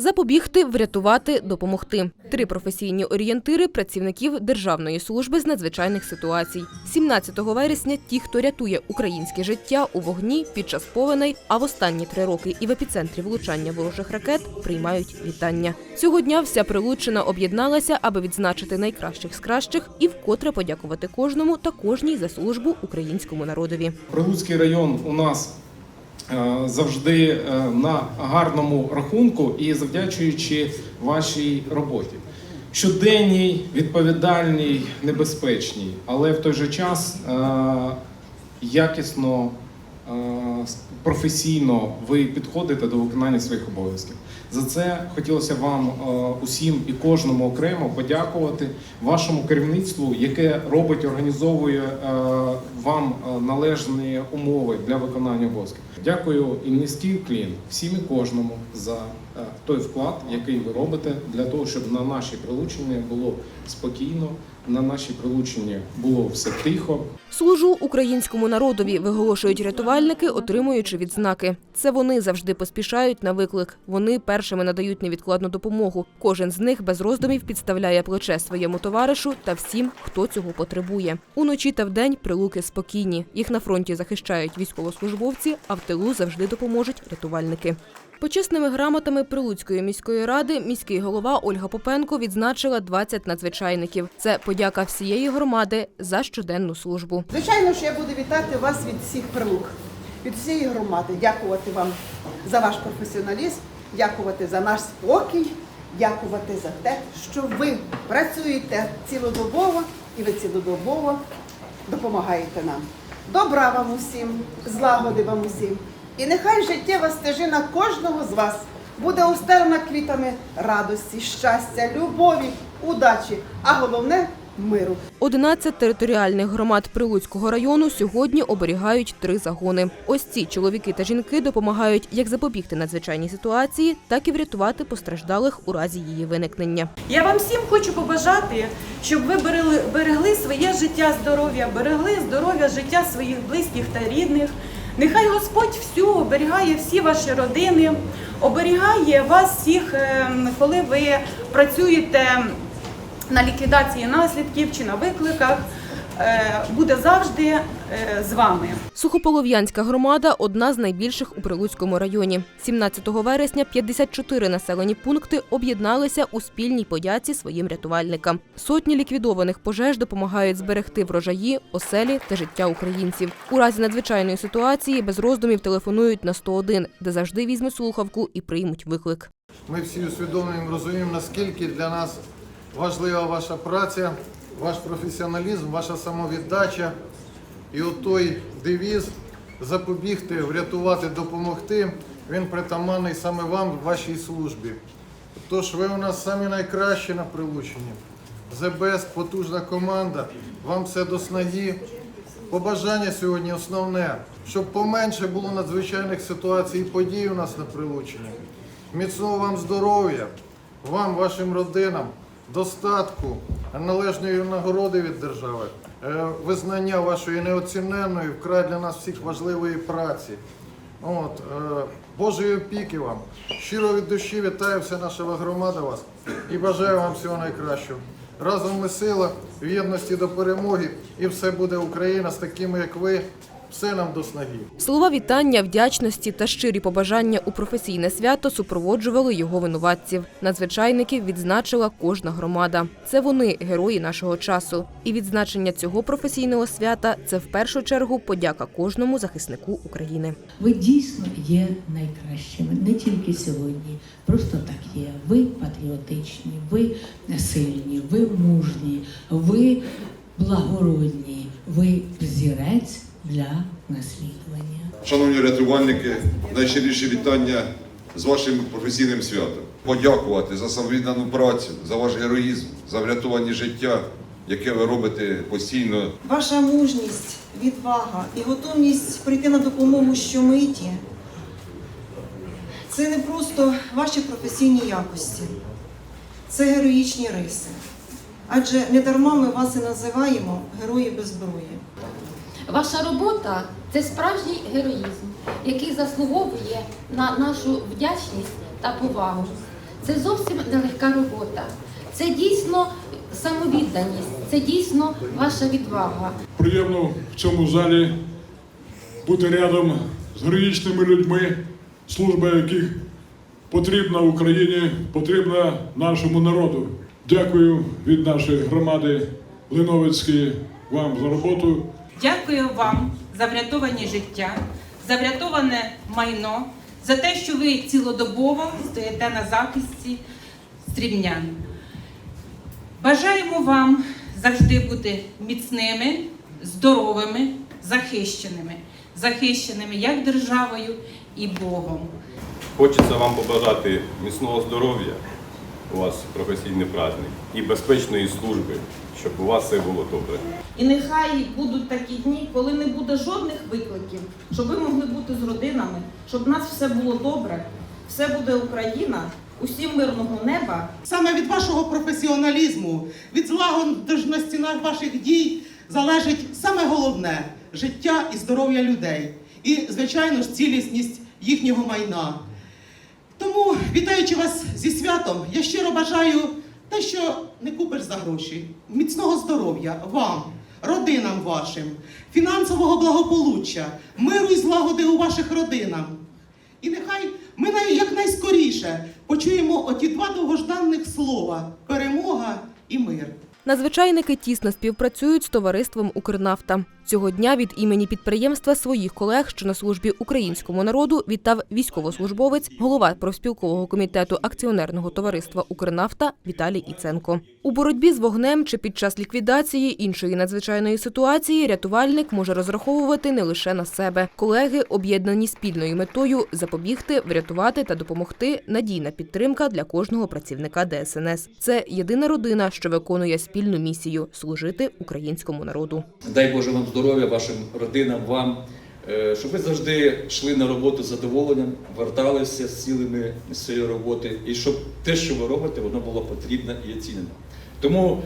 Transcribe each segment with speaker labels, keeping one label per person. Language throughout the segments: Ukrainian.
Speaker 1: Запобігти, врятувати, допомогти. Три професійні орієнтири працівників Державної служби з надзвичайних ситуацій. 17 вересня ті, хто рятує українське життя у вогні під час повеней, а в останні три роки і в епіцентрі влучання ворожих ракет приймають вітання. Цього дня вся Прилуччина об'єдналася, аби відзначити найкращих з кращих і вкотре подякувати кожному та кожній за службу українському народові.
Speaker 2: Прилуцький район у нас завжди е, на гарному рахунку і завдячуючи вашій роботі. Щоденній, відповідальній, небезпечній, але в той же час е, якісно, е, професійно ви підходите до виконання своїх обов'язків. За це хотілося вам е, усім і кожному окремо подякувати вашому керівництву, яке робить, організовує е, вам е, належні умови для виконання обов'язків. Дякую і низький клін всім і кожному за той вклад, який ви робите для того, щоб на нашій прилученні було спокійно, на нашій прилученні було все тихо,
Speaker 1: Служу українському народові, виголошують рятувальники, отримуючи відзнаки. Це вони завжди поспішають на виклик. Вони першими надають невідкладну допомогу. Кожен з них без роздумів підставляє плече своєму товаришу та всім, хто цього потребує. Уночі та вдень прилуки спокійні. Їх на фронті захищають військовослужбовці, а в тилу завжди допоможуть рятувальники. Почесними грамотами Прилуцької міської ради міський голова Ольга Попенко відзначила 20 надзвичайників. Це подяка всієї громади за щоденну службу.
Speaker 3: Звичайно, що я буду вітати вас від всіх прилук, від всієї громади. Дякувати вам за ваш професіоналізм, дякувати за наш спокій, дякувати за те, що ви працюєте цілодобово і ви цілодобово допомагаєте нам. Добра вам усім, злагоди вам усім. І нехай життєва стежина кожного з вас буде устелена квітами радості, щастя, любові, удачі, а головне миру.
Speaker 1: 11 територіальних громад Прилуцького району сьогодні оберігають три загони. Ось ці чоловіки та жінки допомагають як запобігти надзвичайній ситуації, так і врятувати постраждалих у разі її виникнення.
Speaker 4: Я вам всім хочу побажати, щоб ви берегли, берегли своє життя, здоров'я, берегли здоров'я життя своїх близьких та рідних. Нехай Господь всю оберігає всі ваші родини, оберігає вас всіх, ем, коли ви працюєте на ліквідації наслідків чи на викликах. Е, Буде завжди е, з вами.
Speaker 1: Сухополов'янська громада одна з найбільших у Прилуцькому районі. 17 вересня 54 населені пункти об'єдналися у спільній подяці своїм рятувальникам. Сотні ліквідованих пожеж допомагають зберегти врожаї, оселі та життя українців. У разі надзвичайної ситуації без роздумів телефонують на 101, де завжди візьмуть слухавку і приймуть виклик.
Speaker 5: Ми всі усвідомлюємо, розуміємо, наскільки для нас важлива ваша праця, ваш професіоналізм, ваша самовіддача і от той девіз запобігти, врятувати, допомогти. Він притаманний саме вам вашій службі. Тож ви у нас самі найкращі на прилученні. ЗБС, потужна команда, вам все до снаги. Побажання сьогодні основне, щоб поменше було надзвичайних ситуацій і подій у нас на прилученні. Міцного вам здоров'я, вам, вашим родинам, достатку, належної нагороди від держави, визнання вашої неоціненної, вкрай для нас всіх важливої праці. От, е, Божої опіки вам. Щиро від душі вітаю вся наша громада вас і бажаю вам всього найкращого. Разом ми сила, в єдності до перемоги, і все буде Україна з такими, як ви. Все нам до снаги.
Speaker 1: Слова вітання, вдячності та щирі побажання у професійне свято супроводжували його винуватців. Надзвичайників відзначила кожна громада. Це вони герої нашого часу. І відзначення цього професійного свята це в першу чергу подяка кожному захиснику України.
Speaker 6: Ви дійсно є найкращими, не тільки сьогодні. Просто так є. Ви патріотичні, ви сильні, ви мужні, ви благородні, ви взірець для наслідування.
Speaker 7: Шановні рятувальники, найщиріші вітання з вашим професійним святом. Подякувати за самовіддану працю, за ваш героїзм, за врятовані життя, яке ви робите постійно.
Speaker 8: Ваша мужність, відвага і готовність прийти на допомогу щомиті це не просто ваші професійні якості, це героїчні риси. Адже не дарма ми вас і називаємо герої без зброї.
Speaker 9: Ваша робота це справжній героїзм, який заслуговує на нашу вдячність та повагу. це зовсім нелегка робота. Це дійсно самовідданість, це дійсно ваша відвага.
Speaker 10: Приємно в цьому залі бути рядом з героїчними людьми, служба яких потрібна Україні, потрібна нашому народу. Дякую від нашої громади Леновицької вам за роботу.
Speaker 11: Дякую вам за врятовані життя, за врятоване майно, за те, що ви цілодобово стоїте на захисті стрібнян. Бажаємо вам завжди бути міцними, здоровими, захищеними, захищеними як державою і Богом.
Speaker 12: Хочеться вам побажати міцного здоров'я, у вас професійний праздник, і безпечної служби, щоб у вас все було добре.
Speaker 13: І нехай будуть такі дні, коли не буде жодних викликів, щоб ви могли бути з родинами, щоб в нас все було добре, все буде Україна, усім мирного неба.
Speaker 14: Саме від вашого професіоналізму, від злагодженості на ваших дій залежить саме головне життя і здоров'я людей. І, звичайно ж, цілісність їхнього майна. Тому, вітаючи вас зі святом, я щиро бажаю те, що не купиш за гроші, міцного здоров'я вам, родинам вашим, фінансового благополуччя, миру і злагоди у ваших родинах. І нехай ми якнайскоріше почуємо оті два довгожданих слова перемога і мир.
Speaker 1: Надзвичайники тісно співпрацюють з товариством Укрнафта. Цього дня від імені підприємства своїх колег, що на службі українському народу, вітав військовослужбовець, голова профспілкового комітету акціонерного товариства Укрнафта Віталій Іценко. У боротьбі з вогнем чи під час ліквідації іншої надзвичайної ситуації рятувальник може розраховувати не лише на себе. Колеги об'єднані спільною метою запобігти, врятувати та допомогти. Надійна підтримка для кожного працівника ДСНС. Це єдина родина, що виконує спільну місію служити українському народу.
Speaker 15: Дай Боже вам здоров'я, вашим родинам, вам, е, щоб ви завжди йшли на роботу з задоволенням, верталися з цілими цієї роботи, і щоб те, що ви робите, воно було потрібно і оцінено. Тому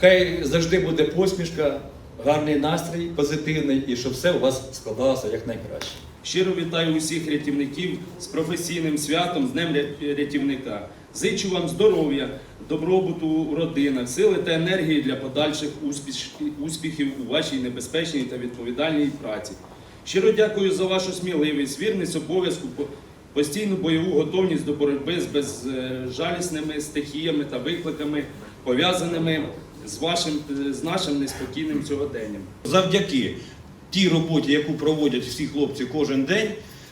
Speaker 15: хай завжди буде посмішка, гарний настрій, позитивний, і щоб все у вас складалося якнайкраще.
Speaker 16: Щиро вітаю усіх рятівників з професійним святом, з Днем ря- рятівника. Зичу вам здоров'я, добробуту у родинах, сили та енергії для подальших успіхів у вашій небезпечній та відповідальній праці. Щиро дякую за вашу сміливість, вірність обов'язку, постійну бойову готовність до боротьби з безжалісними стихіями та викликами, пов'язаними з вашим з нашим неспокійним сьогоденням.
Speaker 17: Завдяки тій роботі, яку проводять всі хлопці кожен день,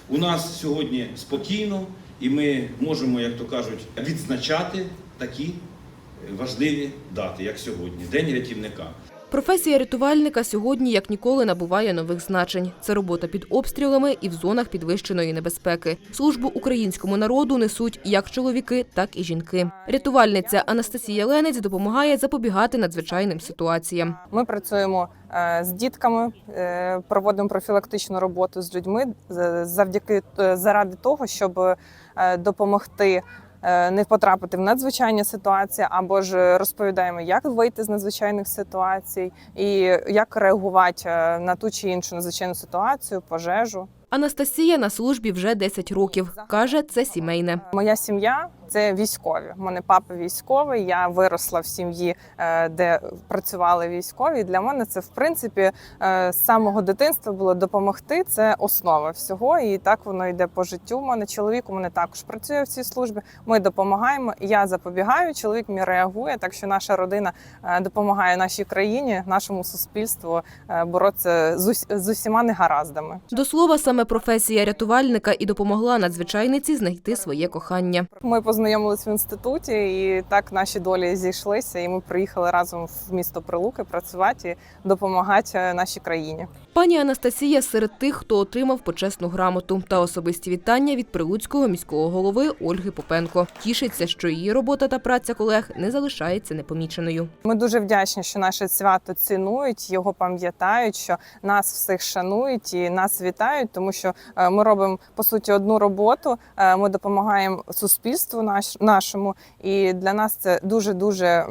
Speaker 17: у нас сьогодні спокійно, і ми можемо, як то кажуть, відзначати такі важливі дати, як сьогодні, День рятівника.
Speaker 1: Професія рятувальника сьогодні як ніколи набуває нових значень. Це робота під обстрілами і в зонах підвищеної небезпеки. Службу українському народу несуть як чоловіки, так і жінки. Рятувальниця Анастасія Ленець допомагає запобігати надзвичайним ситуаціям.
Speaker 13: Ми працюємо е, з дітками, е, проводимо профілактичну роботу з людьми завдяки е, заради того, щоб допомогти. Е, Не потрапити в надзвичайні ситуації, або ж розповідаємо, як вийти з надзвичайних ситуацій і як реагувати е, на ту чи іншу надзвичайну ситуацію, пожежу.
Speaker 1: Анастасія на службі вже 10 років. Каже, це сімейне.
Speaker 13: Моя сім'я це військові. У мене папа військовий. Я виросла в сім'ї, е, де працювали військові. Для мене це в принципі е, з самого дитинства було допомогти. Це основа всього, і так воно йде по життю. У мене чоловік у мене також працює в цій службі. Ми допомагаємо. Я запобігаю. Чоловік мій реагує. Так що наша родина е, допомагає нашій країні, нашому суспільству боротися з з усіма негараздами.
Speaker 1: До слова, саме професія рятувальника і допомогла надзвичайниці знайти своє кохання.
Speaker 13: Ми познайомились в інституті, і так наші долі зійшлися. І ми приїхали разом в місто Прилуки працювати і допомагати нашій країні.
Speaker 1: Пані Анастасія серед тих, хто отримав почесну грамоту та особисті вітання від прилуцького міського голови Ольги Попенко. Тішиться, що її робота та праця колег не залишається непоміченою.
Speaker 13: Ми дуже вдячні, що наше свято цінують, його пам'ятають, що нас всіх шанують і нас вітають, тому що е, ми робимо по суті одну роботу. е, Ми допомагаємо суспільству наш, нашому, і для нас це дуже дуже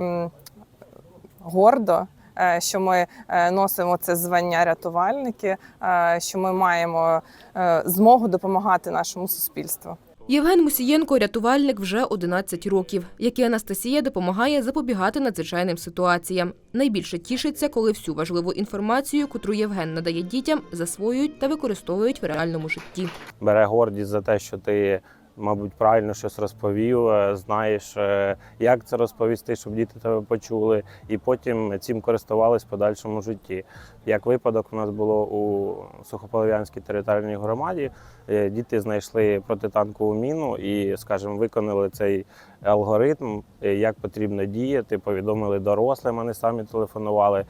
Speaker 13: гордо. е, Що ми е, носимо це звання рятувальники, е, що ми маємо змогу допомагати нашому суспільству.
Speaker 1: Євген Мусієнко рятувальник вже 11 років. Як і Анастасія допомагає запобігати надзвичайним ситуаціям. Найбільше тішиться, коли всю важливу інформацію, котру Євген надає дітям, засвоюють та використовують в реальному житті.
Speaker 18: бере гордість за те, що ти, мабуть, правильно щось розповів, е, знаєш, е, як це розповісти, щоб діти тебе почули, і потім цим користувались в подальшому житті. Як випадок у нас було у Сухополов'янській територіальній громаді, е, діти знайшли протитанкову міну і, скажімо, виконали цей алгоритм, як потрібно діяти, повідомили дорослим, вони самі телефонували.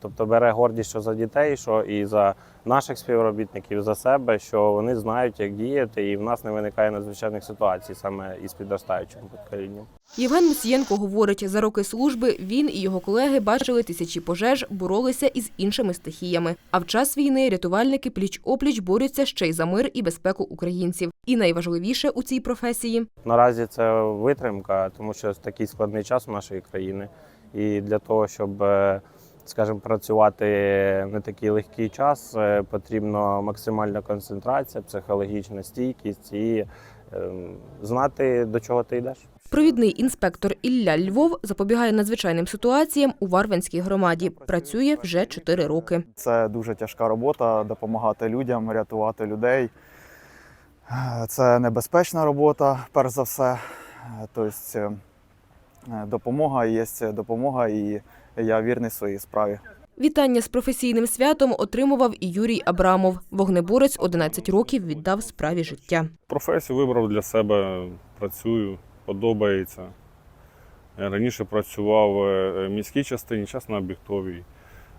Speaker 18: Тобто бере гордість, що за дітей, що і за наших співробітників, за себе, що вони знають, як діяти, і в нас не виникає надзвичайних ситуацій саме із підростаючим поколінням.
Speaker 1: Євген Мусієнко говорить, за роки служби він і його колеги бачили тисячі пожеж, боролися із іншими стихіями. А в час війни рятувальники пліч-опліч борються ще й за мир і безпеку українців. І найважливіше у цій професії
Speaker 18: Наразі це витримка, тому що такий складний час у нашої країни. І для того, щоб, е, скажімо, працювати не такий легкий час, е, потрібна максимальна концентрація, психологічна стійкість і ем, знати, до чого ти йдеш.
Speaker 1: Провідний інспектор Ілля Львов запобігає надзвичайним ситуаціям у Варванській громаді. Працює вже чотири роки.
Speaker 19: Це дуже тяжка робота допомагати людям, рятувати людей. Це небезпечна робота, перш за все. Тобто е, допомога є допомога, і я вірний своїй справі.
Speaker 1: Вітання з професійним святом отримував і Юрій Абрамов. Вогнеборець 11 років віддав справі життя.
Speaker 20: Професію вибрав для себе, працюю, подобається. Раніше працював е, в міській частині, час на об'єктовій.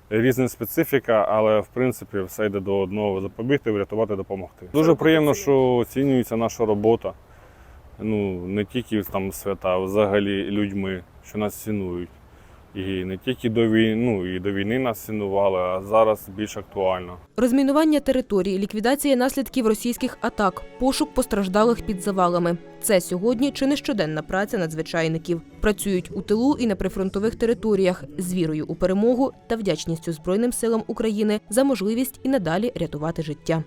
Speaker 20: Різна специфіка, але в принципі все йде до одного запобігти, врятувати, допомогти. Дуже приємно, що оцінюється наша робота. Ну, не тільки там свята, а взагалі людьми, що нас цінують. І не тільки до війни, ну, і до війни нас цінували, а зараз більш актуально.
Speaker 1: Розмінування територій, ліквідація наслідків російських атак, пошук постраждалих під завалами. Це сьогодні чи не щоденна праця надзвичайників. Працюють у тилу і на прифронтових територіях з вірою у перемогу та вдячністю Збройним силам України за можливість і надалі рятувати життя.